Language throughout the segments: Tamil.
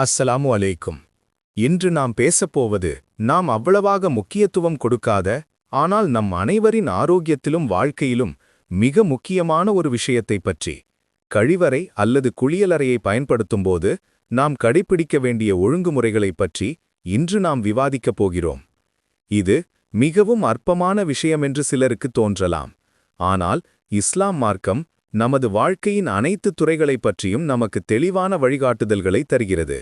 அஸ்ஸலாமு அலைக்கும். இன்று நாம் பேசப்போவது நாம் அவ்வளவாக முக்கியத்துவம் கொடுக்காத ஆனால் நம் அனைவரின் ஆரோக்கியத்திலும் வாழ்க்கையிலும் மிக முக்கியமான ஒரு விஷயத்தைப் பற்றி. கழிவறை அல்லது குளியலறையை பயன்படுத்தும்போது நாம் கடைபிடிக்க வேண்டிய ஒழுங்குமுறைகளைப் பற்றி இன்று நாம் விவாதிக்கப் போகிறோம். இது மிகவும் அற்பமான விஷயமென்று சிலருக்கு தோன்றலாம். ஆனால் இஸ்லாம் மார்க்கம் நமது வாழ்க்கையின் அனைத்து துறைகளைப் பற்றியும் நமக்கு தெளிவான வழிகாட்டுதல்களை தருகிறது.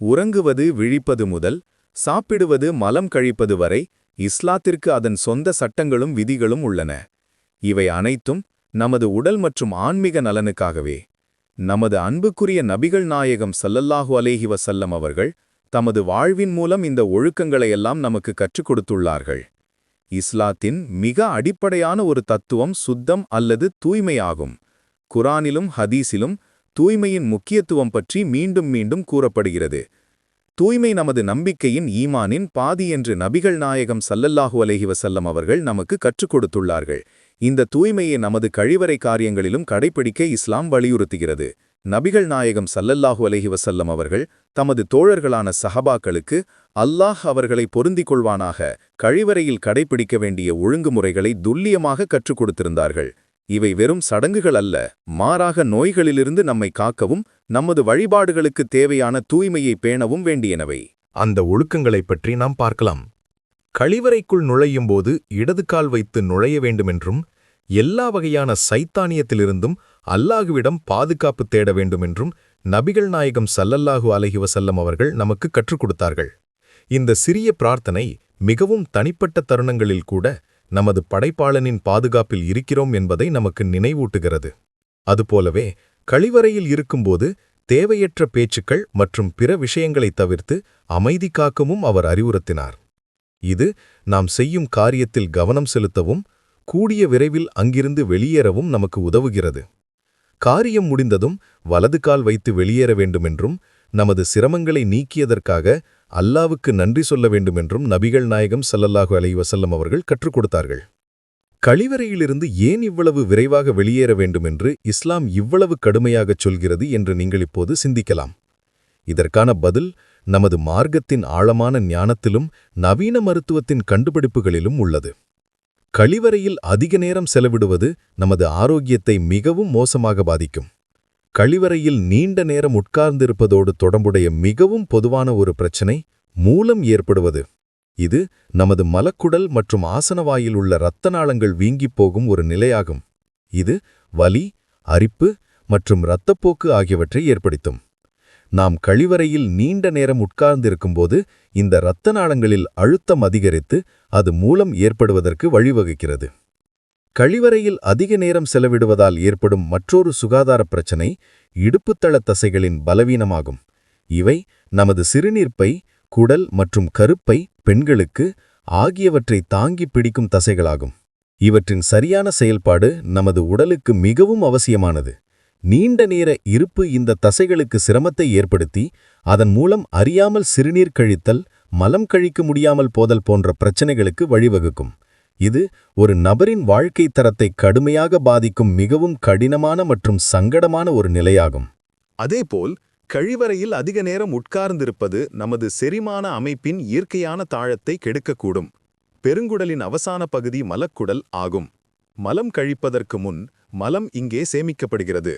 உறங்குவது விழிப்பது முதல் சாப்பிடுவது மலம் கழிப்பது வரை இஸ்லாத்திற்கு அதன் சொந்த சட்டங்களும் விதிகளும் உள்ளன. இவை அனைத்தும் நமது உடல் மற்றும் ஆன்மீக நலனுக்காகவே. நமது அன்புக்குரிய நபிகள் நாயகம் சல்லல்லாஹு அலேஹி வசல்லம் அவர்கள் தமது வாழ்வின் மூலம் இந்த ஒழுக்கங்களையெல்லாம் நமக்கு கற்றுக் கொடுத்துள்ளார்கள். இஸ்லாத்தின் மிக அடிப்படையான ஒரு தத்துவம் சுத்தம் அல்லது தூய்மையாகும். குரானிலும் ஹதீஸிலும் தூய்மையின் முக்கியத்துவம் பற்றி மீண்டும் மீண்டும் கூறப்படுகிறது. தூய்மை நமது நம்பிக்கையின் ஈமானின் பாதி என்று நபிகள் நாயகம் சல்லல்லாஹு அலஹி வசல்லம் அவர்கள் நமக்கு கற்றுக் கொடுத்துள்ளார்கள். இந்த தூய்மையை நமது கழிவறை காரியங்களிலும் கடைபிடிக்க இஸ்லாம் வலியுறுத்துகிறது. நபிகள் நாயகம் சல்லல்லாஹு அலஹி வசல்லம் அவர்கள் தமது தோழர்களான சஹபாக்களுக்கு அல்லாஹ் அவர்களை பொருந்திக் கொள்வானாக கழிவறையில் கடைபிடிக்க வேண்டிய ஒழுங்குமுறைகளை துல்லியமாக கற்றுக் கொடுத்திருந்தார்கள். இவை வெறும் சடங்குகள் அல்ல மாறாக நோய்களிலிருந்து நம்மை காக்கவும் நமது வழிபாடுகளுக்கு தேவையான தூய்மையை பேணவும் வேண்டியனவை. அந்த ஒழுக்கங்களைப் பற்றி நாம் பார்க்கலாம். கழிவறைக்குள் நுழையும் போது இடது கால் வைத்து நுழைய வேண்டுமென்றும் எல்லா வகையான சைத்தானியத்திலிருந்தும் அல்லாஹுவிடம் பாதுகாப்பு தேட வேண்டுமென்றும் நபிகள் நாயகம் சல்லல்லாஹு அலஹி வசல்லம் அவர்கள் நமக்கு கற்றுக் கொடுத்தார்கள். இந்த சிறிய பிரார்த்தனை மிகவும் தனிப்பட்ட தருணங்களில் கூட நமது படைப்பாளனின் பாதுகாப்பில் இருக்கிறோம் என்பதை நமக்கு நினைவூட்டுகிறது. அதுபோலவே கழிவறையில் இருக்கும்போது தேவையற்ற பேச்சுக்கள் மற்றும் பிற விஷயங்களைத் தவிர்த்து அமைதி காக்கவும் அவர் அறிவுறுத்தினார். இது நாம் செய்யும் காரியத்தில் கவனம் செலுத்தவும் கூடிய விரைவில் அங்கிருந்து வெளியேறவும் நமக்கு உதவுகிறது. காரியம் முடிந்ததும் வலது கால் வைத்து வெளியேற வேண்டுமென்றும் நமது சிரமங்களை நீக்கியதற்காக அல்லாவுக்கு நன்றி சொல்ல வேண்டுமென்றும் நபிகள் நாயகம் சல்லல்லாஹு அலை வசல்லம் அவர்கள் கற்றுக் கொடுத்தார்கள். கழிவறையிலிருந்து ஏன் இவ்வளவு விரைவாக வெளியேற வேண்டுமென்று இஸ்லாம் இவ்வளவு கடுமையாகச் சொல்கிறது என்று நீங்கள் இப்போது சிந்திக்கலாம். இதற்கான பதில் நமது மார்க்கத்தின் ஆழமான ஞானத்திலும் நவீன மருத்துவத்தின் கண்டுபிடிப்புகளிலும் உள்ளது. கழிவறையில் அதிக நேரம் செலவிடுவது நமது ஆரோக்கியத்தை மிகவும் மோசமாக பாதிக்கும். கழிவறையில் நீண்ட நேரம் உட்கார்ந்திருப்பதோடு தொடர்புடைய மிகவும் பொதுவான ஒரு பிரச்சினை மூலம் ஏற்படுவது. இது நமது மலக்குடல் மற்றும் ஆசனவாயில் உள்ள இரத்த நாளங்கள் வீங்கிப் போகும் ஒரு நிலையாகும். இது வலி அரிப்பு மற்றும் இரத்தப்போக்கு ஆகியவற்றை ஏற்படுத்தும். நாம் கழிவறையில் நீண்ட நேரம் உட்கார்ந்திருக்கும்போது இந்த இரத்த நாளங்களில் அழுத்தம் அதிகரித்து அது மூலம் ஏற்படுவதற்கு வழிவகுக்கிறது. கழிவறையில் அதிக நேரம் செலவிடுவதால் ஏற்படும் மற்றொரு சுகாதார பிரச்சனை இடுப்புத்தள தசைகளின் பலவீனமாகும். இவை நமது சிறுநீர்ப்பை குடல் மற்றும் கருப்பை பெண்களுக்கு ஆகியவற்றை தாங்கி பிடிக்கும் தசைகளாகும். இவற்றின் சரியான செயல்பாடு நமது உடலுக்கு மிகவும் அவசியமானது. நீண்ட நேர இருப்பு இந்த தசைகளுக்கு சிரமத்தை ஏற்படுத்தி அதன் மூலம் அறியாமல் சிறுநீர் கழித்தல் மலம் கழிக்க முடியாமல் போதல் போன்ற பிரச்சனைகளுக்கு வழிவகுக்கும். இது ஒரு நபரின் வாழ்க்கை தரத்தை கடுமையாக பாதிக்கும் மிகவும் கடினமான மற்றும் சங்கடமான ஒரு நிலையாகும். அதேபோல் கழிவறையில் அதிக நேரம் உட்கார்ந்திருப்பது நமது செரிமான அமைப்பின் இயற்கையான தாழத்தை கெடுக்கக்கூடும். பெருங்குடலின் அவசான பகுதி மலக்குடல் ஆகும். மலம் கழிப்பதற்கு முன் மலம் இங்கே சேமிக்கப்படுகிறது.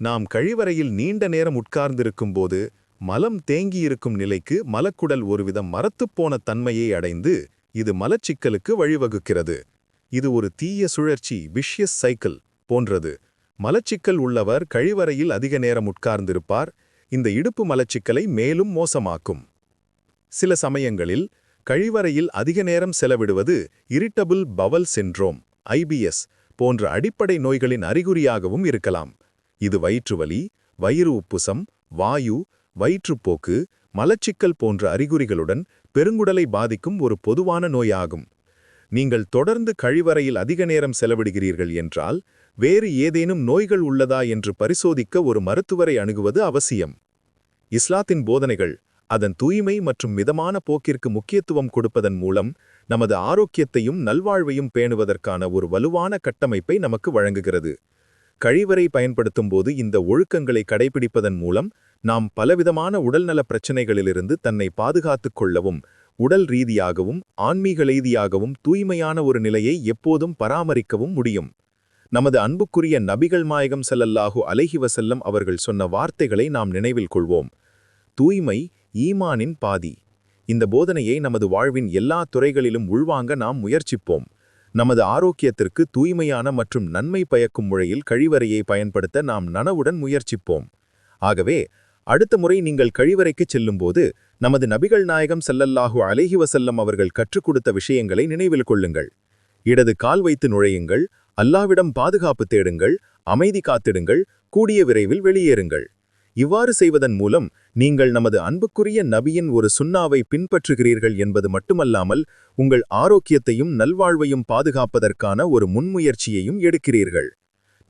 நாம் கழிவறையில் நீண்ட நேரம் உட்கார்ந்திருக்கும் போது மலம் தேங்கியிருக்கும் நிலைக்கு மலக்குடல் ஒருவிதம் மரத்துப்போன தன்மையை அடைந்து இது மலச்சிக்கலுக்கு வழிவகுக்கிறது. இது ஒரு தீய சுழற்சி விஷியஸ் சைக்கிள் போன்றது. மலச்சிக்கல் உள்ளவர் கழிவறையில் அதிக நேரம் உட்கார்ந்திருப்பார். இந்த இடுப்பு மலச்சிக்கலை மேலும் மோசமாக்கும். சில சமயங்களில் கழிவறையில் அதிக நேரம் செலவிடுவது இரிட்டபிள் பவல் சென்ட்ரோம் ஐபிஎஸ் போன்ற அடிப்படை நோய்களின் அறிகுறியாகவும் இருக்கலாம். இது வயிற்றுவலி வயிறு உப்புசம் வாயு வயிற்றுப்போக்கு மலச்சிக்கல் போன்ற அறிகுறிகளுடன் பெருங்குடலை பாதிக்கும் ஒரு பொதுவான நோயாகும். நீங்கள் தொடர்ந்து கழிவறையில் அதிக நேரம் செலவிடுகிறீர்கள் என்றால் வேறு ஏதேனும் நோய்கள் உள்ளதா என்று பரிசோதிக்க ஒரு மருத்துவரை அணுகுவது அவசியம். இஸ்லாத்தின் போதனைகள் அதன் தூய்மை மற்றும் மிதமான போக்கிற்கு முக்கியத்துவம் கொடுப்பதன் மூலம் நமது ஆரோக்கியத்தையும் நல்வாழ்வையும் பேணுவதற்கான ஒரு வலுவான கட்டமைப்பை நமக்கு வழங்குகிறது. கழிவறை பயன்படுத்தும் போது இந்த ஒழுக்கங்களை கடைபிடிப்பதன் மூலம் நாம் பலவிதமான உடல்நல பிரச்சனைகளிலிருந்து தன்னை பாதுகாத்துக் கொள்ளவும் உடல் ரீதியாகவும் ஆன்மீக ரீதியாகவும் தூய்மையான ஒரு நிலையை எப்போதும் பராமரிக்கவும் முடியும். நமது அன்புக்குரிய நபிகள் மாயகம் ஸல்லல்லாஹு அலஹி வசல்லம் அவர்கள் சொன்ன வார்த்தைகளை நாம் நினைவில் கொள்வோம். தூய்மை ஈமானின் பாதி. இந்த போதனையை நமது வாழ்வின் எல்லா துறைகளிலும் உள்வாங்க நாம் முயற்சிப்போம். நமது ஆரோக்கியத்திற்கு தூய்மையான மற்றும் நன்மை பயக்கும் முறையில் கழிவறையை பயன்படுத்த நாம் நனவுடன் முயற்சிப்போம். ஆகவே அடுத்த முறை நீங்கள் கழிவறைக்குச் செல்லும்போது நமது நபிகள் நாயகம் செல்லல்லாஹு அலேஹி வசல்லம் அவர்கள் கற்றுக் கொடுத்த விஷயங்களை நினைவில் கொள்ளுங்கள். இடது கால் வைத்து நுழையுங்கள் அல்லாவிடம் பாதுகாப்பு தேடுங்கள் அமைதி காத்திடுங்கள் கூடிய விரைவில் வெளியேறுங்கள். இவ்வாறு செய்வதன் மூலம் நீங்கள் நமது அன்புக்குரிய நபியின் ஒரு சுண்ணாவை பின்பற்றுகிறீர்கள் என்பது மட்டுமல்லாமல் உங்கள் ஆரோக்கியத்தையும் நல்வாழ்வையும் பாதுகாப்பதற்கான ஒரு முன்முயற்சியையும் எடுக்கிறீர்கள்.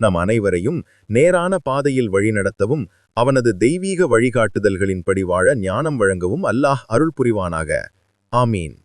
நம் அனைவரையும் நேரான பாதையில் வழிநடத்தவும் அவனது தெய்வீக வழிகாட்டுதல்களின்படி வாழ ஞானம் வழங்கவும் அல்லாஹ் அருள் புரிவானாக ஆமீன்.